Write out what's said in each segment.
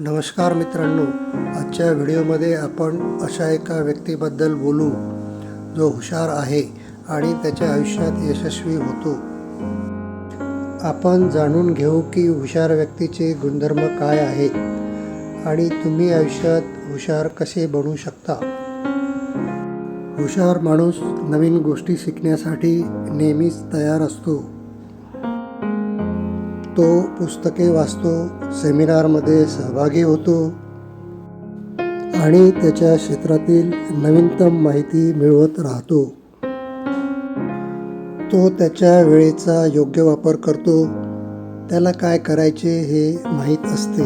नमस्कार मित्रांनो आजच्या व्हिडिओमध्ये आपण अशा एका व्यक्तीबद्दल बोलू जो हुशार आहे आणि त्याच्या आयुष्यात यशस्वी होतो. आपण जाणून घेऊ की हुशार व्यक्तीचे गुणधर्म काय आहेत आणि तुम्ही आयुष्यात हुशार कसे बनू शकता? हुशार माणूस नवीन गोष्टी शिकण्यासाठी नेहमीच तयार असतो. तो पुस्तके वाचतो सेमिनारमध्ये सहभागी होतो. आणि त्याच्या क्षेत्रातील नवीनतम माहिती मिळवत राहतो. तो त्याच्या वेळेचा योग्य वापर करतो. त्याला काय करायचे हे माहीत असते.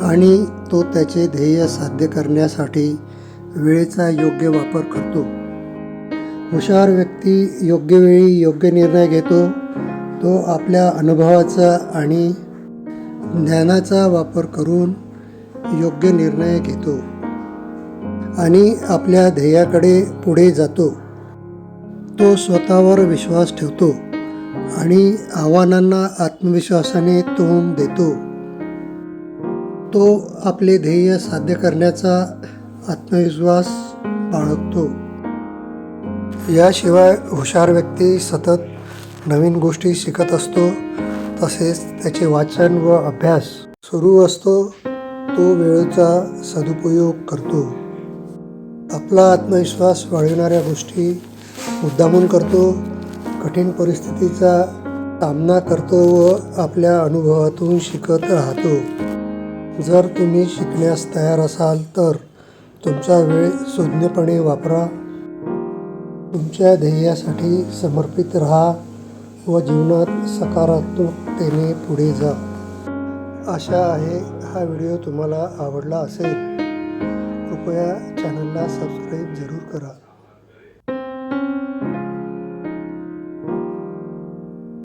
आणि तो त्याचे ध्येय साध्य करण्यासाठी वेळेचा योग्य वापर करतो. हुशार व्यक्ती योग्य वेळी योग्य निर्णय घेतो. तो आपल्या अनुभवाचा आणि ज्ञानाचा वापर करून योग्य निर्णय घेतो आणि आपल्या ध्येयाकडे पुढे जातो. तो स्वतःवर विश्वास ठेवतो आणि आव्हानांना आत्मविश्वासाने तोंड देतो. तो आपले ध्येय साध्य करण्याचा आत्मविश्वास बाळगतो. याशिवाय हुशार व्यक्ती सतत नवीन गोष्टी शिकत असतो तसेच त्याचे वाचन व अभ्यास सुरू असतो तो वेळेचा सदुपयोग करतो. आपला आत्मविश्वास वाढविणाऱ्या गोष्टी मुद्दामून करतो कठीण परिस्थितीचा सामना करतो व आपल्या अनुभवातून शिकत राहतो. जर तुम्ही शिकण्यास तयार असाल तर तुमचा वेळ सुज्ञपणे वापरा. तुमच्या ध्येयासाठी समर्पित राहा. व जीवनात सकारात्मकतेने पुढे जा. आशा आहे हा व्हिडिओ तुम्हाला आवडला असेल. कृपया चॅनलला सबस्क्राईब जरूर करा.